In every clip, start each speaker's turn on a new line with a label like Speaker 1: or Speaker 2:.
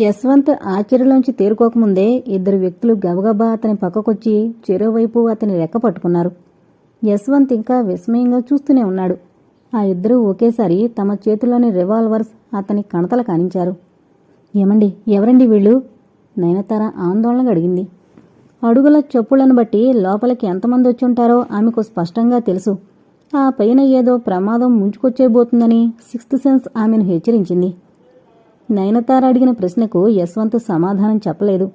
Speaker 1: యశ్వంత్ ఆశ్చర్యలోంచి తేరుకోకముందే ఇద్దరు వ్యక్తులు గబగబా అతని పక్కకొచ్చి చెరోవైపు అతని రెక్క పట్టుకున్నారు. యశ్వంత్ ఇంకా విస్మయంగా చూస్తూనే ఉన్నాడు. ఆ ఇద్దరూ ఒకేసారి తమ చేతుల్లోని రివాల్వర్స్ అతని కణతల కానించారు. ఏమండి ఎవరండి వీళ్ళు? నయనతార ఆందోళనగా అడిగింది. అడుగుల చెప్పులను బట్టి లోపలికి ఎంతమంది వచ్చుంటారో ఆమెకు స్పష్టంగా తెలుసు. ఆ పైన ఏదో ప్రమాదం ముంచుకొచ్చేబోతుందని సిక్స్త్ సెన్స్ ఆమెను హెచ్చరించింది. నయనతార అడిగిన ప్రశ్నకు యశ్వంత్ సమాధానం చెప్పలేదు.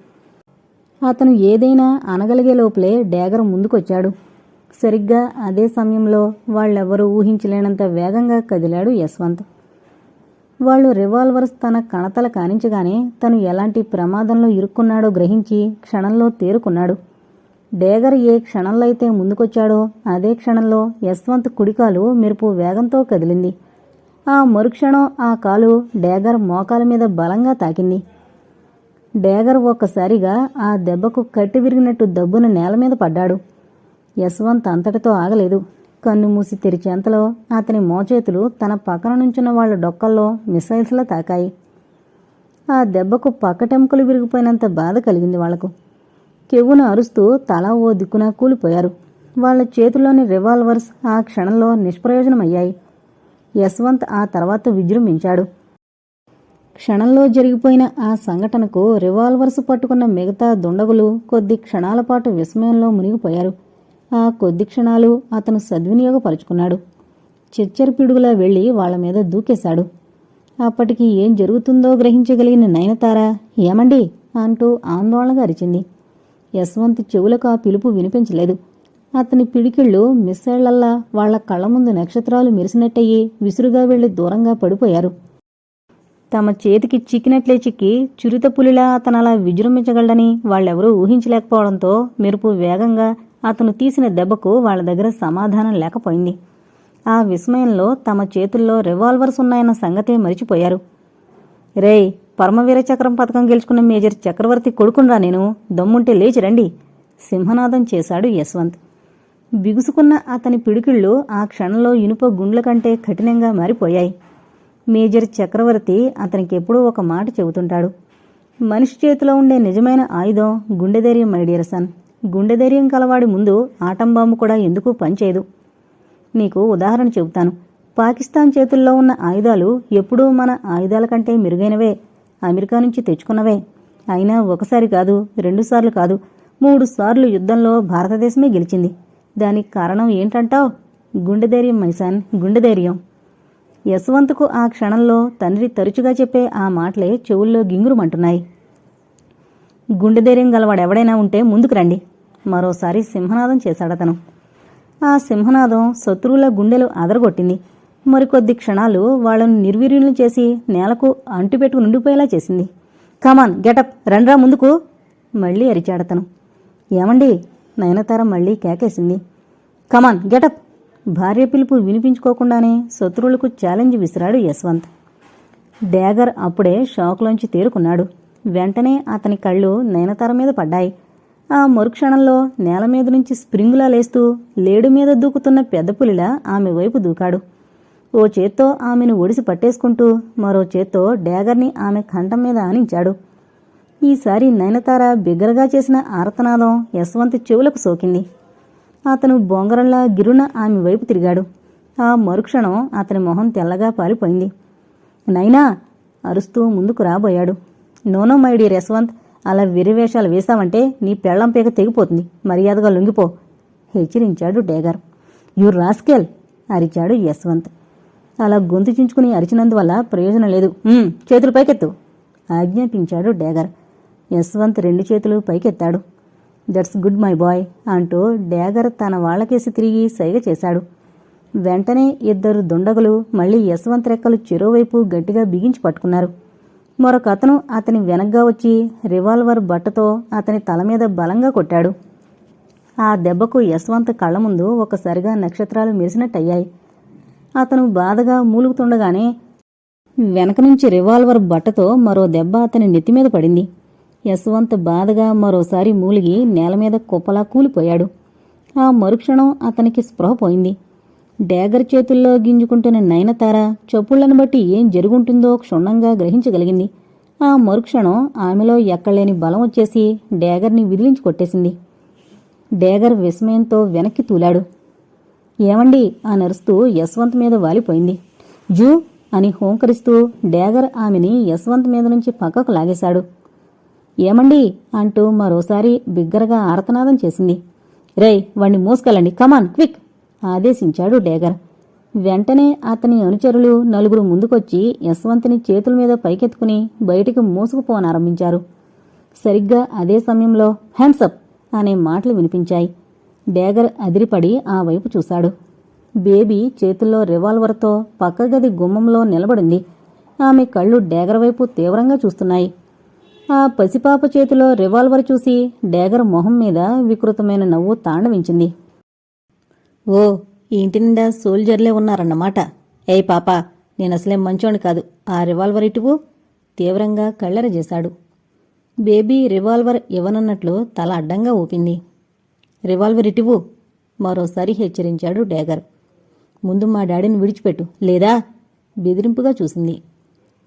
Speaker 1: అతను ఏదైనా అనగలిగే లోపలే డేగర్ ముందుకొచ్చాడు. సరిగ్గా అదే సమయంలో వాళ్ళెవ్వరూ ఊహించలేనంత వేగంగా కదిలాడు యశ్వంత్. వాళ్ళు రివాల్వర్స్ తన కణతల కానించగానే తను ఎలాంటి ప్రమాదంలో ఇరుక్కున్నాడో గ్రహించి క్షణంలో తేరుకున్నాడు. డేగర్ ఏ క్షణంలో అయితే ముందుకొచ్చాడో అదే క్షణంలో యశ్వంత్ కుడికాలు మెరుపు వేగంతో కదిలింది. ఆ మరుక్షణం ఆ కాలు డేగర్ మోకాల మీద బలంగా తాకింది. డేగర్ ఒక్కసారిగా ఆ దెబ్బకు కట్టి విరిగినట్టు దబ్బున నేల మీద పడ్డాడు. యశ్వంత్ అంతటితో ఆగలేదు. కన్ను మూసి తెరిచేంతలో అతని మోచేతులు తన పక్కన నుంచున్న వాళ్ళ డొక్కల్లో మిసైల్స్లా తాకాయి. ఆ దెబ్బకు పక్కటెముకలు విరిగిపోయినంత బాధ కలిగింది వాళ్ళకు. కెవ్వును అరుస్తూ తల ఓ దిక్కున కూలిపోయారు. వాళ్ళ చేతిలోని రివాల్వర్స్ ఆ క్షణంలో నిష్ప్రయోజనమయ్యాయి. యశ్వంత్ ఆ తర్వాత విజృంభించాడు. క్షణంలో జరిగిపోయిన ఆ సంఘటనకు రివాల్వర్స్ పట్టుకున్న మిగతా దుండగులు కొద్ది క్షణాల పాటు విస్మయంలో మునిగిపోయారు. ఆ కొద్ది క్షణాలు అతను సద్వినియోగపరుచుకున్నాడు. చిచ్చరి పిడుగులా వెళ్ళి వాళ్ళ మీద దూకేశాడు. అప్పటికి ఏం జరుగుతుందో గ్రహించగలిగిన నయనతార ఏమండి? అంటూ ఆందోళనగా అరిచింది. యశ్వంత్ చెవులకు ఆ పిలుపు వినిపించలేదు. అతని పిడికిళ్ళు మిస్సైళ్ళల్లా వాళ్ళ కళ్ళ ముందు నక్షత్రాలు మెరిసినట్టయి విసురుగా వెళ్ళి దూరంగా పడిపోయారు. తమ చేతికి చిక్కినట్లే చిక్కి చిరుత పులిలా అతను అలా విజృంభించగలడని వాళ్ళెవరూ ఊహించలేకపోవడంతో మెరుపు వేగంగా అతను తీసిన దెబ్బకు వాళ్ళ దగ్గర సమాధానం లేకపోయింది. ఆ విస్మయంలో తమ చేతుల్లో రివాల్వర్స్ ఉన్నాయన్న సంగతే మరిచిపోయారు. రేయ్ పరమవీర చక్రం పథకం గెలుచుకున్న మేజర్ చక్రవర్తి కొడుకునరా నేను దమ్ముంటే లేచి రండి సింహనాదం చేశాడు యశ్వంత్. బిగుసుకున్న అతని పిడికిళ్ళు ఆ క్షణంలో ఇనుప గుండ్ల కంటే కఠినంగా మారిపోయాయి. మేజర్ చక్రవర్తి అతనికి ఎప్పుడూ ఒక మాట చెబుతుంటాడు. మనిషి చేతిలో ఉండే నిజమైన ఆయుధం గుండె ధైర్యం మైడియర్ సన్. గుండె ధైర్యం కలవాడి ముందు ఆటంబాంబు కూడా ఎందుకు పనిచేయదు. నీకు ఉదాహరణ చెబుతాను. పాకిస్తాన్ చేతుల్లో ఉన్న ఆయుధాలు ఎప్పుడూ మన ఆయుధాల కంటే మెరుగైనవే. అమెరికా నుంచి తెచ్చుకున్నవే. అయినా ఒకసారి కాదు రెండుసార్లు కాదు మూడు సార్లు యుద్ధంలో భారతదేశమే గెలిచింది. దానికి కారణం ఏంటంటావ్? గుండె ధైర్యం మైసాన్ గుండె ధైర్యం. యశ్వంత్కు ఆ క్షణంలో తండ్రి తరచుగా చెప్పే ఆ మాటలే చెవుల్లో గింగురుమంటున్నాయి. గుండె ధైర్యం గలవాడెవడైనా ఉంటే ముందుకు రండి. మరోసారి సింహనాదం చేశాడతను ఆ సింహనాదం శత్రువుల గుండెలు అదరగొట్టింది. మరికొద్ది క్షణాలు వాళ్ళను నిర్వీర్యులను చేసి నేలకు అంటుపెట్టుకు నిండిపోయేలా చేసింది. కమాన్ గెటప్ రండ్రా ముందుకు! మళ్ళీ అరిచాడతను ఏమండి? నయనతార మళ్ళీ కేకేసింది. కమాన్ గెటప్ భార్య పిలుపు వినిపించుకోకుండానే శత్రువులకు ఛాలెంజ్ విసిరాడు యశ్వంత్. డ్యాగర్ అప్పుడే షాక్లోంచి తేరుకున్నాడు. వెంటనే అతని కళ్ళు నయనతార మీద పడ్డాయి. ఆ మరుక్షణంలో నేల మీద నుంచి స్ప్రింగులా లేస్తూ లేడు మీద దూకుతున్న పెద్ద పులిలా ఆమె వైపు దూకాడు. ఓ చేత్తో ఆమెను ఒడిసి పట్టేసుకుంటూ మరో చేత్తో డ్యాగర్ని ఆమె కంఠం మీద ఆనించాడు. ఈసారి నయనతార బిగ్గరగా చేసిన ఆర్తనాదం యశ్వంత్ చెవులకు సోకింది. అతను బొంగరంలా గిరున ఆమె వైపు తిరిగాడు. ఆ మరుక్షణం అతని మొహం తెల్లగా పారిపోయింది. నైనా అరుస్తూ ముందుకు రాబోయాడు. నోనో మైడి యశ్వంత్ అలా వెర్రివేషాలు వేశావంటే నీ పెళ్ళం పేక తెగిపోతుంది. మర్యాదగా లొంగిపో. హెచ్చరించాడు డేగర్. యు రాస్కెల్ అరిచాడు యశ్వంత్. అలా గొంతు చించుకుని అరిచినందువల్ల ప్రయోజనం లేదు. చేతులు పైకెత్తు ఆజ్ఞాపించాడు డేగర్. యశ్వంత్ రెండు చేతులు పైకెత్తాడు. దట్స్ గుడ్ మై బాయ్ అంటూ డ్యాగర్ తన వాళ్ళకేసి తిరిగి సైగ చేశాడు. వెంటనే ఇద్దరు దుండగులు మళ్ళీ యశ్వంత్ రెక్కలు చెరోవైపు గట్టిగా బిగించి పట్టుకున్నారు. మరొక అతను అతని వెనగ్గా వచ్చి రివాల్వర్ బట్టతో అతని తల మీద బలంగా కొట్టాడు. ఆ దెబ్బకు యశ్వంత్ కళ్ళ ముందు ఒకసారిగా నక్షత్రాలు మెరిసినట్టయ్యాయి. అతను బాధగా మూలుగుతుండగానే వెనక నుంచి రివాల్వర్ బట్టతో మరో దెబ్బ అతని నెత్తి మీద పడింది. యశ్వంత్ బాధగా మరోసారి మూలిగి నేల మీద కుప్పలా కూలిపోయాడు. ఆ మరుక్షణం అతనికి స్పృహ పోయింది. డ్యాగర్ చేతుల్లో గింజుకుంటున్న నయనతార చప్పుళ్ళను బట్టి ఏం జరుగుంటుందో క్షుణ్ణంగా గ్రహించగలిగింది. ఆ మరుక్షణం ఆమెలో ఎక్కలేని బలం వచ్చేసి డేగర్ని విదిలించి కొట్టేసింది. డేగర్ విస్మయంతో వెనక్కి తూలాడు. ఏమండి? ఆ నరుస్తూ యశ్వంత్ మీద వాలిపోయింది. జూ! అని హోంకరిస్తూ డేగర్ ఆమెని యశ్వంత్ మీద నుంచి పక్కకు లాగేశాడు. ఏమండి? అంటూ మరోసారి బిగ్గరగా ఆర్తనాదం చేసింది. రేయ్ వాణ్ణి మోసుకెళ్ళండి. కమాన్ క్విక్ ఆదేశించాడు డేగర్. వెంటనే అతని అనుచరులు నలుగురు ముందుకొచ్చి యశ్వంత్ని చేతుల మీద పైకెత్తుకుని బయటికి మోసుకుపోనారంభించారు సరిగ్గా అదే సమయంలో హ్యాండ్సప్ అనే మాటలు వినిపించాయి. డేగర్ అదిరిపడి ఆ వైపు చూశాడు. బేబీ చేతుల్లో రివాల్వర్తో పక్క గది గుమ్మంలో నిలబడింది. ఆమె కళ్ళు డేగర్ వైపు తీవ్రంగా చూస్తున్నాయి. ఆ పసిపాప చేతిలో రివాల్వర్ చూసి డేగర్ మొహం మీద వికృతమైన నవ్వు తాండవించింది. ఓ ఈ ఇంటి నిండా సోల్జర్లే ఉన్నారన్నమాట. ఏయ్ పాప నేను అసలే మంచోని కాదు. ఆ రివాల్వర్ ఇటువు తీవ్రంగా కళ్ళెర చేశాడు బేబీ రివాల్వర్ ఇవ్వనన్నట్లు తల అడ్డంగా ఊపింది. రివాల్వర్ ఇటువు మరోసారి హెచ్చరించాడు డేగర్. ముందు మా డాడీని విడిచిపెట్టు లేదా? బెదిరింపుగా చూసింది.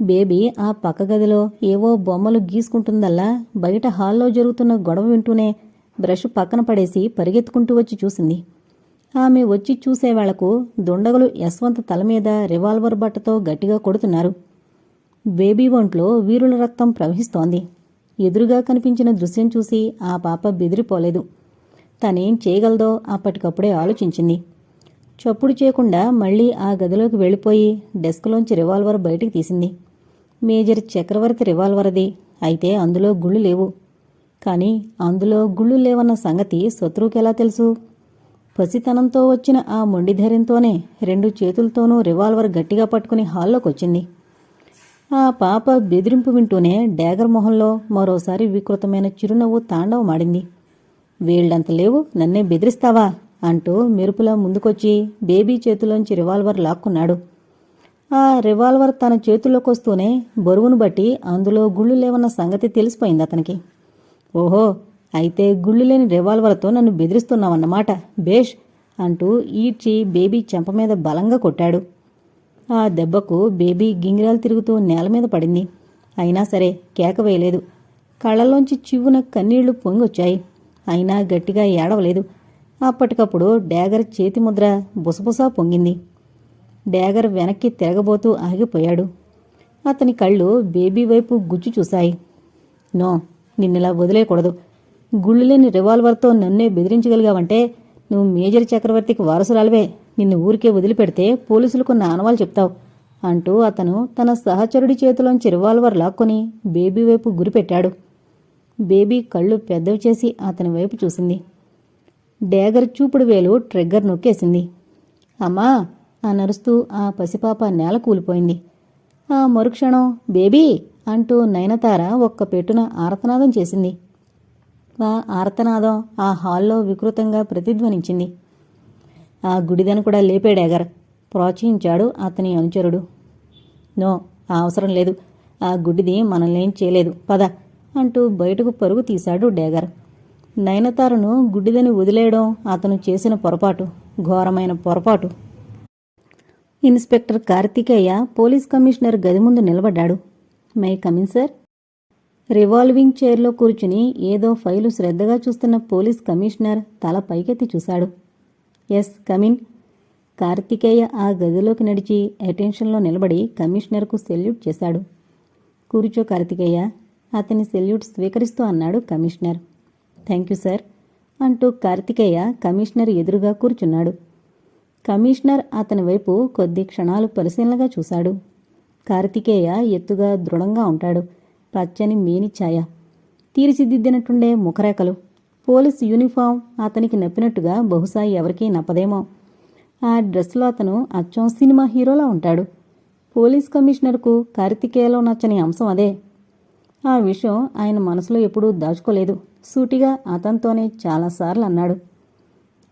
Speaker 1: బేబీ ఆ పక్క గదిలో ఏవో బొమ్మలు గీసుకుంటుందల్లా బయట హాల్లో జరుగుతున్న గొడవ వింటూనే బ్రష్ పక్కన పడేసి పరిగెత్తుకుంటూ వచ్చి చూసింది. ఆమె వచ్చి చూసేవాళ్ళకు దుండగులు యశ్వంత్ తల మీద రివాల్వర్ బట్టతో గట్టిగా కొడుతున్నారు. బేబీ ఒంట్లో వీరుల రక్తం ప్రవహిస్తోంది. ఎదురుగా కనిపించిన దృశ్యం చూసి ఆ పాప బెదిరిపోలేదు. తనేం చేయగలదో అప్పటికప్పుడే ఆలోచించింది. చప్పుడు చేయకుండా మళ్ళీ ఆ గదిలోకి వెళ్ళిపోయి డెస్క్లోంచి రివాల్వర్ బయటికి తీసింది. మేజర్ చక్రవర్తి రివాల్వర్ది. అయితే అందులో గుళ్ళు లేవు. కానీ అందులో గుళ్ళు లేవన్న సంగతి శత్రువుకెలా తెలుసు? పసితనంతో వచ్చిన ఆ మొండిధైర్యంతోనే రెండు చేతులతోనూ రివాల్వర్ గట్టిగా పట్టుకుని హాల్లోకి వచ్చింది ఆ పాప బెదిరింపు వింటూనే డ్యాగర్ మొహంలో మరోసారి వికృతమైన చిరునవ్వు తాండవమాడింది వీళ్ళంత లేవు నన్నే బెదిరిస్తావా? అంటూ మెరుపులా ముందుకొచ్చి బేబీ చేతిలోంచి రివాల్వర్ లాక్కున్నాడు. ఆ రివాల్వర్ తన చేతుల్లోకి వస్తూనే బరువును బట్టి అందులో గుళ్ళు లేవన్న సంగతి తెలిసిపోయింది అతనికి. ఓహో అయితే గుళ్ళు లేని రివాల్వర్తో నన్ను బెదిరిస్తున్నావన్నమాట బేష్ అంటూ ఈడ్చి బేబీ చెంప మీద బలంగా కొట్టాడు. ఆ దెబ్బకు బేబీ గింగిరాలు తిరుగుతూ నేల మీద పడింది. అయినా సరే కేక వేయలేదు. కళ్ళలోంచి చివ్వున కన్నీళ్ళు పొంగొచ్చాయి. అయినా గట్టిగా ఏడవలేదు. అప్పటికప్పుడు డాగర్ చేతి ముద్ర బుసబుసా పొంగింది. డాగర్ వెనక్కి తిరగబోతూ ఆగిపోయాడు. అతని కళ్ళు బేబీ వైపు గుజ్జు చూశాయి. నో నిన్నిలా వదిలేయకూడదు. గుళ్ళులేని రివాల్వర్తో నన్నే బెదిరించగలిగావంటే నువ్వు మేజర్ చక్రవర్తికి వారసురాలివే. నిన్ను ఊరికే వదిలిపెడితే పోలీసులకు నానవాలు చెప్తావు అంటూ అతను తన సహచరుడి చేతిలోంచి రివాల్వర్ లాక్కొని బేబీ వైపు గురిపెట్టాడు. బేబీ కళ్ళు పెద్దవి చేసి అతని వైపు చూసింది. డ్యాగర్ చూపుడు వేలు ట్రిగ్గర్ నొక్కేసింది. అమ్మా ఆ నరుస్తూ ఆ పసిపాప నేల కూలిపోయింది. ఆ మరుక్షణం బేబీ అంటూ నయనతార ఒక్క పెట్టున ఆర్తనాదం చేసింది. ఆ ఆర్తనాదం ఆ హాల్లో వికృతంగా ప్రతిధ్వనించింది. ఆ గుడిదను కూడా లేపాడాగర్ ప్రోత్సహించాడు అతని అనుచరుడు. నో ఆ అవసరం లేదు. ఆ గుడిది మనల్నేం చేయలేదు. పద అంటూ బయటకు పరుగు తీశాడు డేగర్. నయనతారను గుడ్డిదని వదిలేయడం అతను చేసిన పొరపాటు. ఘోరమైన పొరపాటు. ఇన్స్పెక్టర్ కార్తికేయ పోలీస్ కమిషనర్ గది ముందు నిలబడ్డాడు. May come in sir. రివాల్వింగ్ చైర్లో కూర్చుని ఏదో ఫైలు శ్రద్ధగా చూస్తున్న పోలీస్ కమిషనర్ తల పైకెత్తి చూశాడు. Yes come in. కార్తికేయ ఆ గదిలోకి నడిచి అటెన్షన్లో నిలబడి కమిషనర్కు సెల్యూట్ చేశాడు. కూర్చో కార్తికేయ. అతని సెల్యూట్ స్వీకరిస్తూ అన్నాడు కమిషనర్. Thank you sir. అంటూ కార్తికేయ కమిషనర్ ఎదురుగా కూర్చున్నాడు. కమిషనర్ అతని వైపు కొద్ది క్షణాలు పరిశీలనగా చూశాడు. కార్తికేయ ఎత్తుగా దృఢంగా ఉంటాడు. పచ్చని మేని ఛాయ. తీర్చిదిద్దినట్టుండే ముఖరేఖలు. పోలీస్ యూనిఫామ్ అతనికి నప్పినట్టుగా బహుశా ఎవరికీ నప్పదేమో. ఆ డ్రెస్లో అతను అచ్చం సినిమా హీరోలా ఉంటాడు. పోలీస్ కమిషనర్కు కార్తికేయలో నచ్చని అంశం అదే. ఆ విషయం ఆయన మనసులో ఎప్పుడూ దాచుకోలేదు. సూటిగా అతనితోనే చాలాసార్లు అన్నాడు.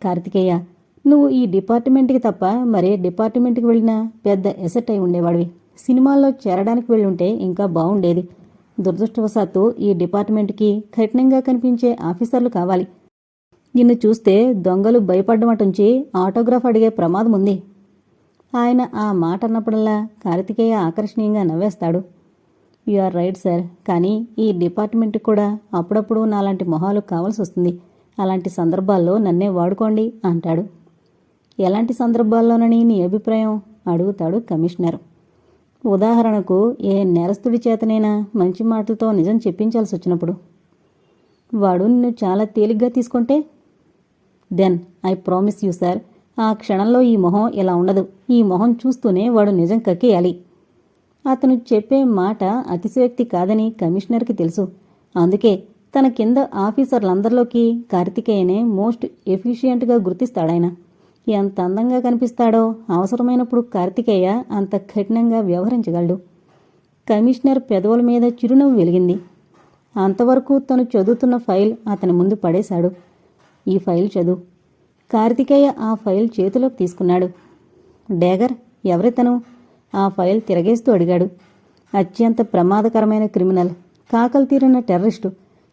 Speaker 1: కార్తికేయ నువ్వు ఈ డిపార్ట్మెంట్కి తప్ప మరే డిపార్ట్మెంట్కి వెళ్ళినా పెద్ద ఎసెట్ అయి ఉండేవాడివి. సినిమాల్లో చేరడానికి వెళ్ళుంటే ఇంకా బాగుండేది దురదృష్టవశాత్తు ఈ డిపార్ట్మెంట్కి కఠినంగా కనిపించే ఆఫీసర్లు కావాలి. నిన్ను చూస్తే దొంగలు భయపడ్డమటుంచి ఆటోగ్రాఫ్ అడిగే ప్రమాదం ఉంది. ఆయన ఆ మాట అన్నప్పుడల్లా కార్తికేయ ఆకర్షణీయంగా నవ్వేస్తాడు. You are right sir. కానీ ఈ డిపార్ట్మెంట్కి కూడా అప్పుడప్పుడు నాలాంటి మొహాలు కావాల్సి వస్తుంది అలాంటి సందర్భాల్లో నన్నే వాడుకోండి అంటాడు. ఎలాంటి సందర్భాల్లోనని నీ అభిప్రాయం? అడుగుతాడు కమిషనర్. ఉదాహరణకు ఏ నేరస్తుడి చేతనైనా మంచి మాటలతో నిజం చెప్పించాల్సి వచ్చినప్పుడు. వాడు నిన్ను చాలా తేలిగ్గా తీసుకుంటే? Then I promise you sir ఆ క్షణంలో ఈ మొహం ఇలా ఉండదు. ఈ మొహం చూస్తూనే వాడు నిజం కక్కేయాలి. అతను చెప్పే మాట అతిశయోక్తి కాదని కమిషనర్కి తెలుసు. అందుకే తన కింద ఆఫీసర్లందరిలోకి కార్తికేయనే మోస్ట్ ఎఫిషియెంట్గా గుర్తిస్తాడాయన. ఎంత అందంగా కనిపిస్తాడో అవసరమైనప్పుడు కార్తికేయ అంత కఠినంగా వ్యవహరించగలడు. కమిషనర్ పెదవుల మీద చిరునవ్వు వెలిగింది. అంతవరకు తను చదువుతున్న ఫైల్ అతని ముందు పడేశాడు. ఈ ఫైల్ చదువు. కార్తికేయ ఆ ఫైల్ చేతిలోకి తీసుకున్నాడు. డేగర్ ఎవరితను? ఆ ఫైల్ తిరగేస్తూ అడిగాడు. అత్యంత ప్రమాదకరమైన క్రిమినల్ కాకలు తీరిన టెర్రరిస్టు.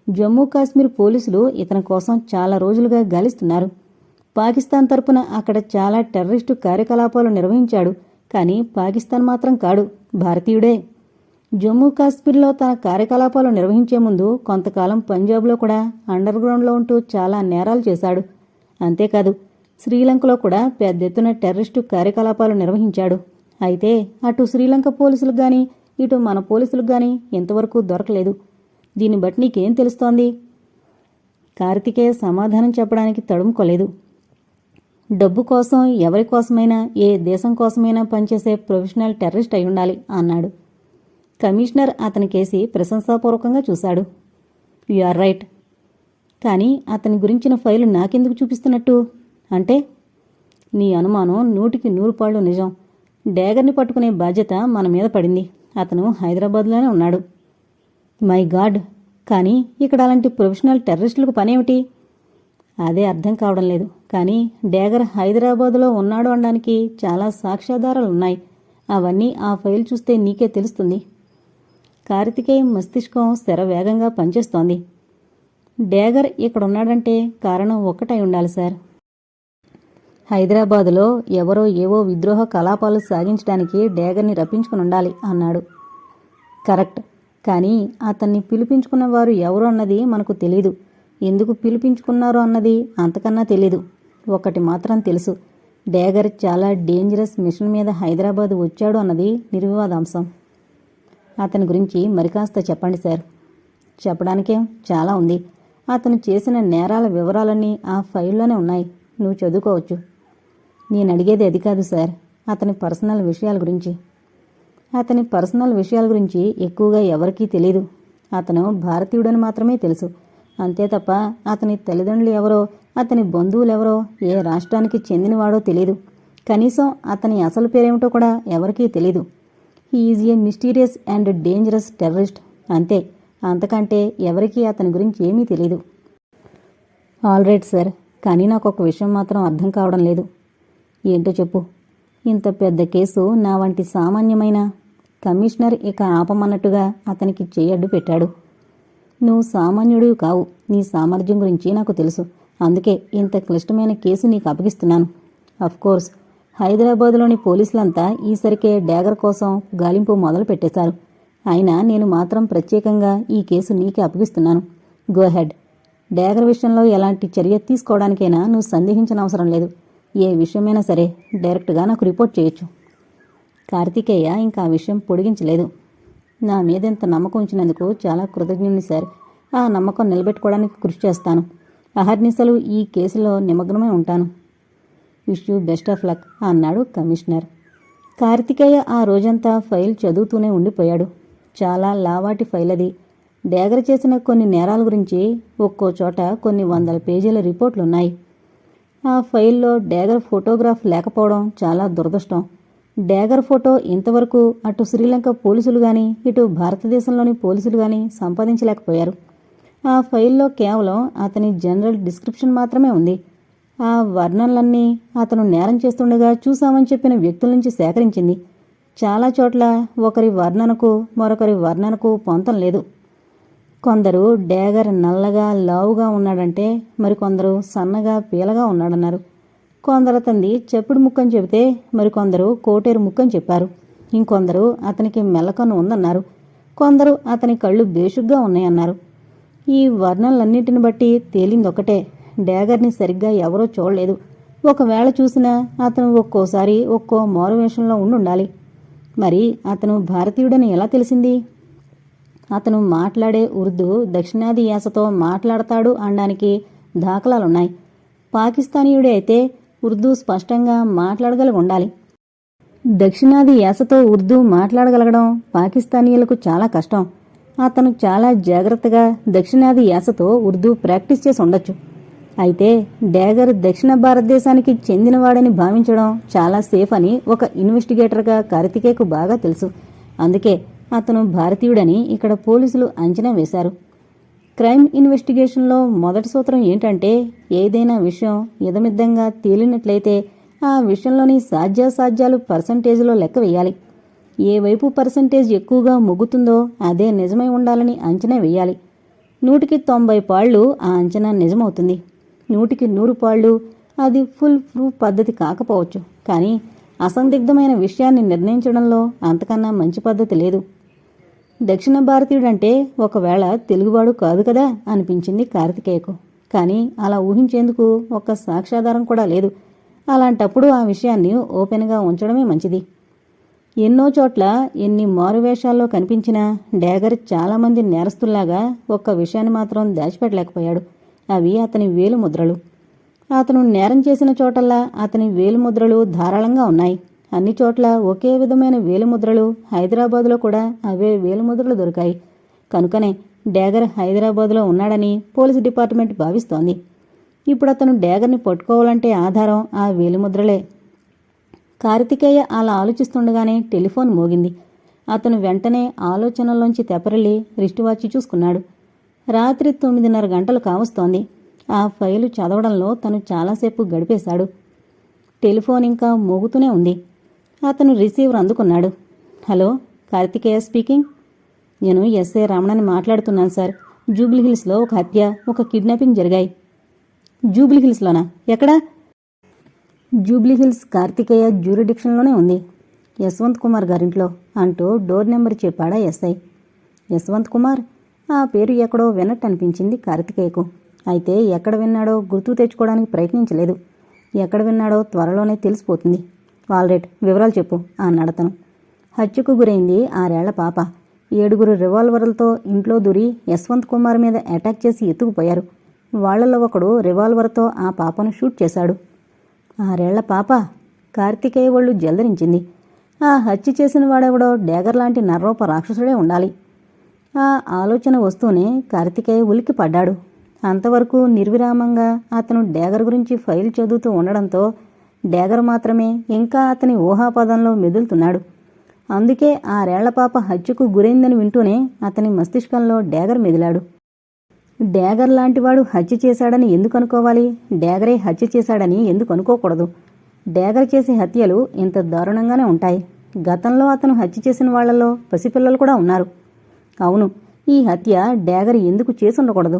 Speaker 1: జమ్మూ కాశ్మీర్ పోలీసులు ఇతని కోసం చాలా రోజులుగా గాలిస్తున్నారు. పాకిస్తాన్ తరపున అక్కడ చాలా టెర్రరిస్టు కార్యకలాపాలు నిర్వహించాడు. కానీ పాకిస్తాన్ మాత్రం కాడు. భారతీయుడే. జమ్మూ కాశ్మీర్లో తన కార్యకలాపాలు నిర్వహించే ముందు కొంతకాలం పంజాబ్లో కూడా అండర్ గ్రౌండ్లో ఉంటూ చాలా నేరాలు చేశాడు. అంతేకాదు శ్రీలంకలో కూడా పెద్ద ఎత్తున టెర్రరిస్టు కార్యకలాపాలు నిర్వహించాడు. అయితే అటు శ్రీలంక పోలీసులకు గాని ఇటు మన పోలీసులకు గాని ఇంతవరకు దొరకలేదు. దీన్ని బట్టి నీకేం తెలుస్తోంది? కార్తికేయ సమాధానం చెప్పడానికి తడుముకోలేదు. డబ్బు కోసం ఎవరి కోసమైనా ఏ దేశం కోసమైనా పనిచేసే ప్రొఫెషనల్ టెర్రరిస్ట్ అయి ఉండాలి అన్నాడు. కమిషనర్ అతని కేసి ప్రశంసాపూర్వకంగా చూశాడు. You are right. కానీ అతని గురించిన ఫైలు నాకెందుకు చూపిస్తున్నట్టు? అంటే నీ అనుమానం నూటికి నూరు పాళ్ళు నిజం. డేగర్ని పట్టుకునే బాధ్యత మన మీద పడింది. అతను హైదరాబాద్లోనే ఉన్నాడు. My God. కానీ ఇక్కడ అలాంటి ప్రొఫెషనల్ టెర్రరిస్టులకు పనేమిటి? అదే అర్థం కావడం లేదు. కానీ డేగర్ హైదరాబాదులో ఉన్నాడు అనడానికి చాలా సాక్ష్యాధారాలు ఉన్నాయి. అవన్నీ ఆ ఫైల్ చూస్తే నీకే తెలుస్తుంది. కార్తికేయ మస్తిష్కం శర వేగంగా పనిచేస్తోంది. డేగర్ ఇక్కడ ఉన్నాడంటే కారణం ఒక్కటై ఉండాలి సార్. హైదరాబాదులో ఎవరో ఏవో విద్రోహ కలాపాలు సాగించడానికి డేగర్ని రప్పించుకుని ఉండాలి అన్నాడు. కరెక్ట్. కానీ అతన్ని పిలిపించుకున్న వారు ఎవరు అన్నది మనకు తెలీదు. ఎందుకు పిలిపించుకున్నారో అన్నది అంతకన్నా తెలీదు. ఒకటి మాత్రం తెలుసు. డేగర్ చాలా డేంజరస్ మిషన్ మీద హైదరాబాద్ వచ్చాడు అన్నది నిర్వివాదాంశం. అతని గురించి మరికాస్త చెప్పండి సార్. చెప్పడానికేం చాలా ఉంది. అతను చేసిన నేరాల వివరాలన్నీ ఆ ఫైల్లోనే ఉన్నాయి. నువ్వు చదువుకోవచ్చు. నేను అడిగేది అది కాదు సార్. అతని పర్సనల్ విషయాల గురించి. అతని పర్సనల్ విషయాల గురించి ఎక్కువగా ఎవరికీ తెలీదు. అతను భారతీయుడని మాత్రమే తెలుసు. అంతే తప్ప అతని తల్లిదండ్రులు ఎవరో అతని బంధువులెవరో ఏ రాష్ట్రానికి చెందినవాడో తెలీదు. కనీసం అతని అసలు పేరేమిటో కూడా ఎవరికీ తెలీదు. He is a mysterious and dangerous terrorist అంతే. అంతకంటే ఎవరికీ అతని గురించి ఏమీ తెలీదు. ఆల్ రైట్ సార్ కానీ నాకు ఒక విషయం మాత్రం అర్థం కావడం లేదు. ఏంటో చెప్పు. ఇంత పెద్ద కేసు నా వంటి సామాన్యమైన కమిషనర్ ఇక ఆపమన్నట్టుగా అతనికి చేయడ్డు పెట్టాడు నువ్వు సామాన్యుడివి కావు. నీ సామర్థ్యం గురించి నాకు తెలుసు. అందుకే ఇంత క్లిష్టమైన కేసు నీకు అప్పగిస్తున్నాను. అఫ్కోర్స్ హైదరాబాదులోని పోలీసులంతా ఈసరికే డ్యాగర్ కోసం గాలింపు మొదలు పెట్టేశారు అయినా నేను మాత్రం ప్రత్యేకంగా ఈ కేసు నీకే అప్పగిస్తున్నాను. గో హెడ్ డ్యాగర్ విషయంలో ఎలాంటి చర్య తీసుకోవడానికైనా నువ్వు సందేహించిన అవసరం లేదు. ఏ విషయమైనా సరే డైరెక్ట్గా నాకు రిపోర్ట్ చేయొచ్చు. కార్తికేయ ఇంకా ఆ విషయం పొడిగించలేదు. నా మీద ఇంత నమ్మకం ఉంచినందుకు చాలా కృతజ్ఞుని సార్. ఆ నమ్మకం నిలబెట్టుకోవడానికి కృషి చేస్తాను. అహర్నిశలు ఈ కేసులో నిమగ్నమై ఉంటాను. Wish you best of luck అన్నాడు కమిషనర్. కార్తికేయ ఆ రోజంతా ఫైల్ చదువుతూనే ఉండిపోయాడు. చాలా లావాటి ఫైల్ అది. డేగర చేసిన కొన్ని నేరాల గురించి ఒక్కో చోట కొన్ని వందల పేజీల రిపోర్ట్లున్నాయి. ఆ ఫైల్లో డేగర్ ఫోటోగ్రాఫ్ లేకపోవడం చాలా దురదృష్టం. డేగర్ ఫోటో ఇంతవరకు అటు శ్రీలంక పోలీసులు గాని ఇటు భారతదేశంలోని పోలీసులు గాని సంపాదించలేకపోయారు. ఆ ఫైల్లో కేవలం అతని జనరల్ డిస్క్రిప్షన్ మాత్రమే ఉంది. ఆ వర్ణనలన్నీ అతను నేరం చేస్తుండగా చూశామని చెప్పిన వ్యక్తుల నుంచి సేకరించింది. చాలా చోట్ల ఒకరి వర్ణనకు మరొకరి వర్ణనకు పొంతం లేదు. కొందరు డేగర్ నల్లగా లావుగా ఉన్నాడంటే మరికొందరు సన్నగా పీలగా ఉన్నాడన్నారు. కొందరు అతనిది చెప్పుడు ముక్కని చెబితే మరికొందరు కోటేరు ముక్కని చెప్పారు. ఇంకొందరు అతనికి మెల్లకన్ను ఉందన్నారు. కొందరు అతని కళ్ళు బేషుగ్గా ఉన్నాయన్నారు. ఈ వర్ణనలన్నింటిని బట్టి తేలిందొక్కటే డ్యాగర్ని సరిగ్గా ఎవరో చూడలేదు. ఒకవేళ చూసినా అతను ఒక్కోసారి ఒక్కో మారువేషంలో ఉండుండాలి. మరి అతను భారతీయుడని ఎలా తెలిసింది? అతను మాట్లాడే ఉర్దూ దక్షిణాది యాసతో మాట్లాడతాడు అనడానికి దాఖలాలున్నాయి. పాకిస్తానీయుడే అయితే ఉర్దూ స్పష్టంగా మాట్లాడగలిగి ఉండాలి. దక్షిణాది యాసతో ఉర్దూ మాట్లాడగలగడం పాకిస్తానీయులకు చాలా కష్టం. అతను చాలా జాగ్రత్తగా దక్షిణాది యాసతో ఉర్దూ ప్రాక్టీస్ చేసి ఉండొచ్చు. అయితే డ్యాగర్ దక్షిణ భారతదేశానికి చెందినవాడని భావించడం చాలా సేఫ్ అని ఒక ఇన్వెస్టిగేటర్గా కార్తికేయకు బాగా తెలుసు. అందుకే అతను భారతీయుడని ఇక్కడ పోలీసులు అంచనా వేశారు. క్రైమ్ ఇన్వెస్టిగేషన్లో మొదటి సూత్రం ఏంటంటే ఏదైనా విషయం ఇదమిద్దంగా తేలినట్లయితే ఆ విషయంలోని సాధ్యాసాధ్యాలు పర్సంటేజ్లో లెక్క వేయాలి. ఏ వైపు పర్సంటేజ్ ఎక్కువగా మొగ్గుతుందో అదే నిజమై ఉండాలని అంచనా వేయాలి. నూటికి తొంభై పాళ్ళు ఆ అంచనా నిజమవుతుంది. నూటికి నూరు పాళ్ళు అది ఫుల్ ప్రూఫ్ పద్ధతి కాకపోవచ్చు. కానీ అసందిగ్ధమైన విషయాన్ని నిర్ణయించడంలో అంతకన్నా మంచి పద్ధతి లేదు. దక్షిణ భారతీయుడంటే ఒకవేళ తెలుగువాడు కాదు కదా అనిపించింది కార్తికేయకు. కానీ అలా ఊహించేందుకు ఒక్క సాక్ష్యాధారం కూడా లేదు. అలాంటప్పుడు ఆ విషయాన్ని ఓపెన్గా ఉంచడమే మంచిది. ఎన్నో చోట్ల ఎన్ని మారువేషాల్లో కనిపించినా డ్యాగర్ చాలామంది నేరస్తుల్లాగా ఒక్క విషయాన్ని మాత్రం దాచిపెట్టలేకపోయాడు. అవి అతని వేలు ముద్రలు అతను నేరం చేసిన చోటల్లా అతని వేలు ముద్రలు ధారాళంగా ఉన్నాయి. అన్ని చోట్ల ఒకే విధమైన వేలిముద్రలు హైదరాబాదులో కూడా అవే వేలిముద్రలు దొరికాయి. కనుకనే డ్యాగర్ హైదరాబాదులో ఉన్నాడని పోలీసు డిపార్ట్మెంట్ భావిస్తోంది. ఇప్పుడు అతను డ్యాగర్ని పట్టుకోవాలంటే ఆధారం ఆ వేలిముద్రలే. కార్తికేయ అలా ఆలోచిస్తుండగానే టెలిఫోన్ మోగింది. అతను వెంటనే ఆలోచనల్లోంచి తెపరిల్లి రిస్ట్ వాచి చూసుకున్నాడు. రాత్రి తొమ్మిదిన్నర గంటలు కావస్తోంది. ఆ ఫైలు చదవడంలో తను చాలాసేపు గడిపేశాడు. టెలిఫోన్ ఇంకా మోగుతూనే ఉంది. అతను రిసీవర్ అందుకున్నాడు. Hello Karthikeya speaking. నేను ఎస్ఏ రమణని మాట్లాడుతున్నాను సార్. జూబ్లీ హిల్స్లో ఒక హత్య ఒక కిడ్నాపింగ్ జరిగాయి. జూబ్లీ హిల్స్లోనా? ఎక్కడా? జూబ్లీ హిల్స్ కార్తికేయ జ్యూరిడిక్షన్లోనే ఉంది. యశ్వంత్ కుమార్ గారింట్లో అంటూ డోర్ నెంబర్ చెప్పాడా ఎస్ఐ. యశ్వంత్ కుమార్? ఆ పేరు ఎక్కడో విన్నట్టు అనిపించింది కార్తికేయకు. అయితే ఎక్కడ విన్నాడో గుర్తు తెచ్చుకోవడానికి ప్రయత్నించలేదు. ఎక్కడ విన్నాడో త్వరలోనే తెలిసిపోతుంది. వాల్రేట్ వివరాలు చెప్పు అన్నాడు అతను హత్యకు గురైంది ఆరేళ్ళ పాప. ఏడుగురు రివాల్వర్లతో ఇంట్లో దూరి యశ్వంత్ కుమార్ మీద అటాక్ చేసి ఎత్తుకుపోయారు. వాళ్ళలో ఒకడు రివాల్వర్తో ఆ పాపను షూట్ చేశాడు. ఆరేళ్ళ పాప కార్తికేయ ఒళ్ళు జల్దరించింది. ఆ హత్య చేసిన వాడెవడో డేగర్ లాంటి నర్రోప రాక్షసుడే ఉండాలి. ఆ ఆలోచన వస్తూనే కార్తికేయ ఉలికి పడ్డాడు. అంతవరకు నిర్విరామంగా అతను డేగర్ గురించి ఫైల్ చదువుతూ ఉండడంతో డేగర్ మాత్రమే ఇంకా అతని ఊహాపదంలో మెదులుతున్నాడు. అందుకే ఆరేళ్ళ పాప హత్యకు గురైందని వింటూనే అతని మస్తిష్కంలో డేగర్ మెదిలాడు. డేగర్ లాంటివాడు హత్య చేశాడని ఎందుకు అనుకోవాలి? డేగరే హత్య చేశాడని ఎందుకు అనుకోకూడదు? డేగర్ చేసే హత్యలు ఇంత దారుణంగానే ఉంటాయి. గతంలో అతను హత్య చేసిన వాళ్ళలో పసిపిల్లలు కూడా ఉన్నారు. అవును ఈ హత్య డేగర్ ఎందుకు చేసి ఉండకూడదు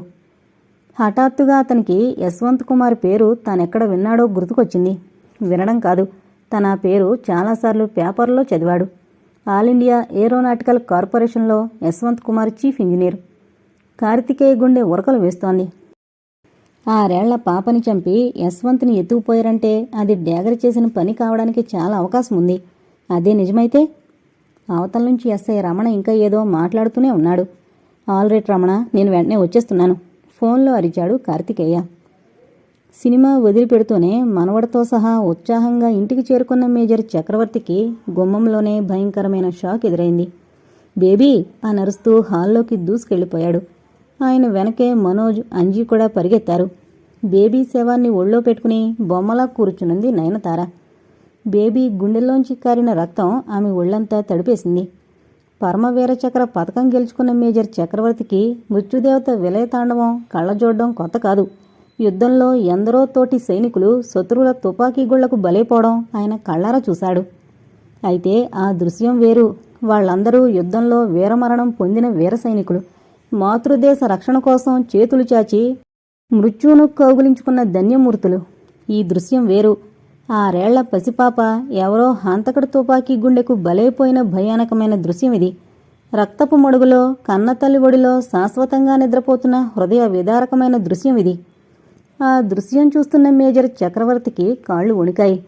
Speaker 1: హఠాత్తుగా అతనికి యశ్వంత్ కుమార్ పేరు తానెక్కడ విన్నాడో గుర్తుకొచ్చింది. వినడం కాదు. తన పేరు చాలాసార్లు పేపర్లో చదివాడు. ఆల్ ఇండియా ఏరోనాటికల్ కార్పొరేషన్లో యశ్వంత్ కుమార్ చీఫ్ ఇంజనీర్. కార్తికేయ గుండె ఉరకలు వేస్తోంది. ఆరేళ్ళ పాపని చంపి యశ్వంత్ని ఎత్తుకుపోయారంటే అది డ్యాగర్ చేసిన పని కావడానికి చాలా అవకాశం ఉంది. అదే నిజమైతే? అవతల నుంచి ఎస్ఐ రమణ ఇంకా ఏదో మాట్లాడుతూనే ఉన్నాడు. ఆల్ రైట్ రమణ నేను వెంటనే వచ్చేస్తున్నాను. ఫోన్లో అరిచాడు కార్తికేయ. సినిమా వదిలిపెడుతూనే మనవడితో సహా ఉత్సాహంగా ఇంటికి చేరుకున్న మేజర్ చక్రవర్తికి గుమ్మంలోనే భయంకరమైన షాక్ ఎదురైంది. బేబీ ఆ నరుస్తూ హాల్లోకి దూసుకెళ్ళిపోయాడు ఆయన వెనకే మనోజ్ అంజీ కూడా పరిగెత్తారు. బేబీ శవాన్ని ఒళ్ళో పెట్టుకుని బొమ్మలా కూర్చునుంది నయనతార. బేబీ గుండెల్లోంచి కారిన రక్తం ఆమె ఒళ్ళంతా తడిపేసింది. పరమవీర చక్ర పథకం గెలుచుకున్న మేజర్ చక్రవర్తికి మృత్యుదేవత విలయతాండవం కళ్ళజోడ్డం కొత్త కాదు. యుద్ధంలో ఎందరో తోటి సైనికులు శత్రువుల తుపాకీ గుళ్ళకు బలైపోవడం ఆయన కళ్ళారా చూశాడు. అయితే ఆ దృశ్యం వేరు. వాళ్ళందరూ యుద్ధంలో వీరమరణం పొందిన వీర సైనికులు. మాతృదేశ రక్షణ కోసం చేతులు చాచి మృత్యువును కౌగులించుకున్న ధన్యమూర్తులు. ఈ దృశ్యం వేరు. ఆరేళ్ళ పసిపాప ఎవరో హంతకుడు తుపాకీ గుండెకు బలైపోయిన భయానకమైన దృశ్యం ఇది. రక్తపు మడుగులో కన్నతల్లి ఒడిలో శాశ్వతంగా నిద్రపోతున్న హృదయ విదారకమైన దృశ్యం ఇది. ఆ దృశ్యం చూస్తున్న మేజర్ చక్రవర్తికి కాళ్ళు వణికాయి.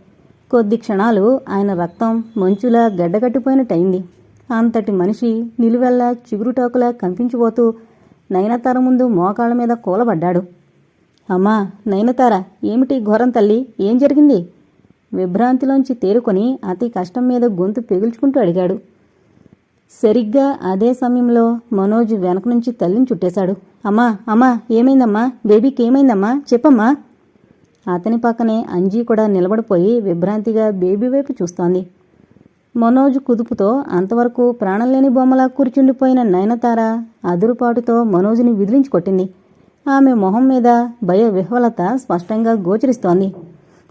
Speaker 1: కొద్ది క్షణాలు ఆయన రక్తం మంచులా గడ్డగట్టిపోయినట్టయింది అంతటి మనిషి నిలువెల్లా చిగురుటాకులా కంపించిపోతూ నయనతార ముందు మోకాళ్ళ మీద కూలబడ్డాడు. అమ్మా నయనతార ఏమిటి ఘోరం తల్లి? ఏం జరిగింది? విభ్రాంతిలోంచి తేరుకొని అతి కష్టం మీద గొంతు పెగుల్చుకుంటూ అడిగాడు. సరిగ్గా అదే సమయంలో మనోజ్ వెనక నుంచి తల్లిని చుట్టేశాడు. అమ్మా అమ్మా ఏమైందమ్మా? బేబీకి ఏమైందమ్మా? చెప్పమ్మా. అతని పక్కనే అంజీ కూడా నిలబడిపోయి విభ్రాంతిగా బేబీ వైపు చూస్తోంది. మనోజ్ కుదుపుతో అంతవరకు ప్రాణం లేని బొమ్మలా కూర్చుండిపోయిన నయనతార అదురుపాటుతో మనోజ్ని విదిలించి కొట్టింది. ఆమె మొహం మీద భయ విహ్వలత స్పష్టంగా గోచరిస్తోంది.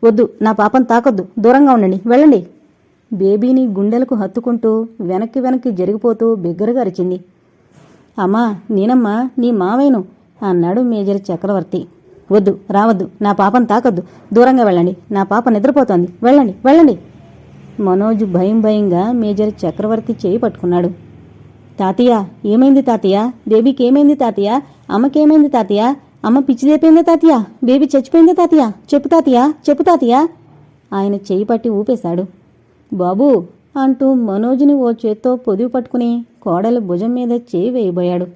Speaker 1: వద్దు నా పాపం తాకొద్దు. దూరంగా ఉండండి వెళ్ళండి. బేబీని గుండెలకు హత్తుకుంటూ వెనక్కి వెనక్కి జరిగిపోతూ బిగ్గరగా అరిచింది. అమ్మా నేనమ్మా నీ మావేను అన్నాడు మేజర్ చక్రవర్తి. వద్దు రావద్దు నా పాపను తాకొద్దు. దూరంగా వెళ్ళండి నా పాప నిద్రపోతోంది. వెళ్ళండి వెళ్ళండి. మనోజ్ భయం భయంగా మేజర్ చక్రవర్తి చేయి పట్టుకున్నాడు. తాతయ్య ఏమైంది తాతయ్య? బేబీకి ఏమైంది తాతయ్య? అమ్మకేమైంది తాతయ్య? అమ్మ పిచ్చిదైపోయిందా తాతయ్య? బేబీ చచ్చిపోయిందా తాతయ్య? చెప్పు తాతయ్య చెప్పు తాతయ్య. ఆయన చేయి పట్టి ఊపేశాడు. బాబూ! అంటూ మనోజ్ని ఓ చేత్తో పొదివి పట్టుకుని కోడలి భుజం మీద చేయి వేయబోయాడు.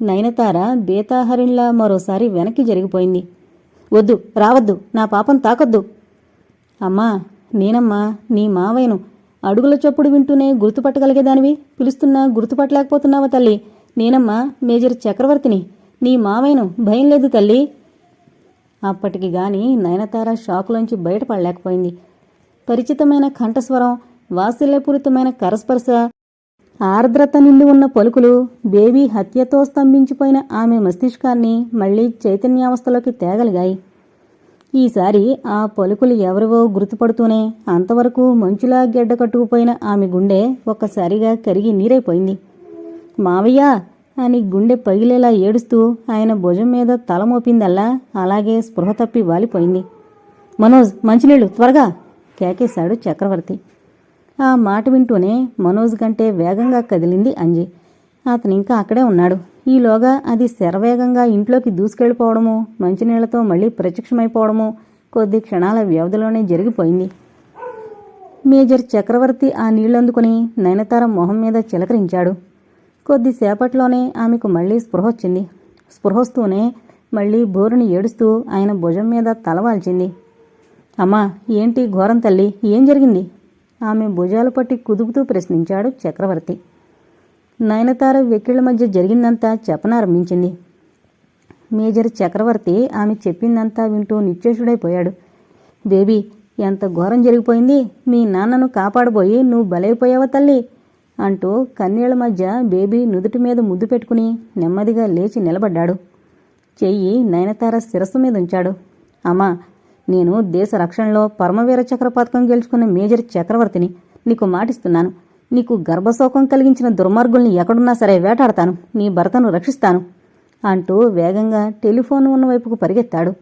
Speaker 1: నయనతార బేతాహరిణ్లా మరోసారి వెనక్కి జరిగిపోయింది. వద్దు రావద్దు నా పాపం తాకొద్దు. అమ్మా నేనమ్మా నీ మావయ్యను అడుగుల చప్పుడు వింటూనే గుర్తుపట్టగలిగేదానివి? పిలుస్తున్నా గుర్తుపట్టలేకపోతున్నావా తల్లి? నేనమ్మా మేజర్ చక్రవర్తిని నీ మావయ్యను భయం లేదు తల్లి. అప్పటికి గాని నయనతార షాకులోంచి బయటపడలేకపోయింది. పరిచితమైన కంఠస్వరం వాత్సల్యపూరితమైన కరస్పర్శ ఆర్ద్రత నిండి ఉన్న పలుకులు బేబీ హత్యతో స్తంభించిపోయిన ఆమె మస్తిష్కాన్ని మళ్ళీ చైతన్యావస్థలోకి తేగలిగాయి. ఈసారి ఆ పలుకులు ఎవరివో గుర్తుపడుతూనే అంతవరకు మంచులా గెడ్డ కట్టుకుపోయిన ఆమె గుండె ఒక్కసారిగా కరిగి నీరైపోయింది. మావయ్య అని గుండె పగిలేలా ఏడుస్తూ ఆయన భుజం మీద తల మోపిందల్లా అలాగే స్పృహ తప్పి వాలిపోయింది. మనోజ్ మంచినీళ్ళు త్వరగా. కేకేశాడు చక్రవర్తి. ఆ మాట వింటూనే మనోజ్ కంటే వేగంగా కదిలింది అంజి. అతను ఇంకా అక్కడే ఉన్నాడు. ఈలోగా అది శరవేగంగా ఇంట్లోకి దూసుకెళ్ళిపోవడము మంచినీళ్ళతో మళ్ళీ ప్రత్యక్షమైపోవడము కొద్ది క్షణాల వ్యవధిలోనే జరిగిపోయింది. మేజర్ చక్రవర్తి ఆ నీళ్ళందుకుని నయనతార మొహం మీద చిలకరించాడు. కొద్దిసేపట్లోనే ఆమెకు మళ్ళీ స్పృహ వచ్చింది. స్పృహొస్తూనే మళ్ళీ బోరుని ఏడుస్తూ ఆయన భుజం మీద తలవాల్చింది అమ్మా ఏంటి ఘోరం తల్లి? ఏం జరిగింది? ఆమె భుజాలు పట్టి కుదుపుతూ ప్రశ్నించాడు చక్రవర్తి. నయనతార వెక్కిళ్ళ మధ్య జరిగిందంతా చెప్పనారంభించింది. మేజర్ చక్రవర్తి ఆమె చెప్పిందంతా వింటూ నిశ్చేషుడైపోయాడు. బేబీ ఎంత ఘోరం జరిగిపోయింది? మీ నాన్నను కాపాడబోయి నువ్వు బలైపోయావా తల్లి? అంటూ కన్నీళ్ళ మధ్య బేబీ నుదుటి మీద ముద్దు పెట్టుకుని నెమ్మదిగా లేచి నిలబడ్డాడు. చెయ్యి నయనతార శిరస్సు మీద ఉంచాడు అమ్మా నేను దేశ రక్షణలో పరమవీర చక్ర పథకం గెలుచుకున్న మేజర్ చక్రవర్తిని నీకు మాటిస్తున్నాను. నీకు గర్భశోకం కలిగించిన దుర్మార్గుల్ని ఎక్కడున్నా సరే వేటాడతాను. నీ భర్తను రక్షిస్తాను. అంటూ వేగంగా టెలిఫోన్ ఉన్న వైపుకు పరిగెత్తాడు.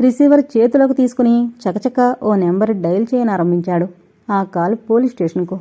Speaker 1: రిసీవర్ చేతులకు తీసుకుని చకచక ఓ నెంబర్ డయల్ చేయనారంభించాడు ఆ కాల్ పోలీస్ స్టేషన్కు.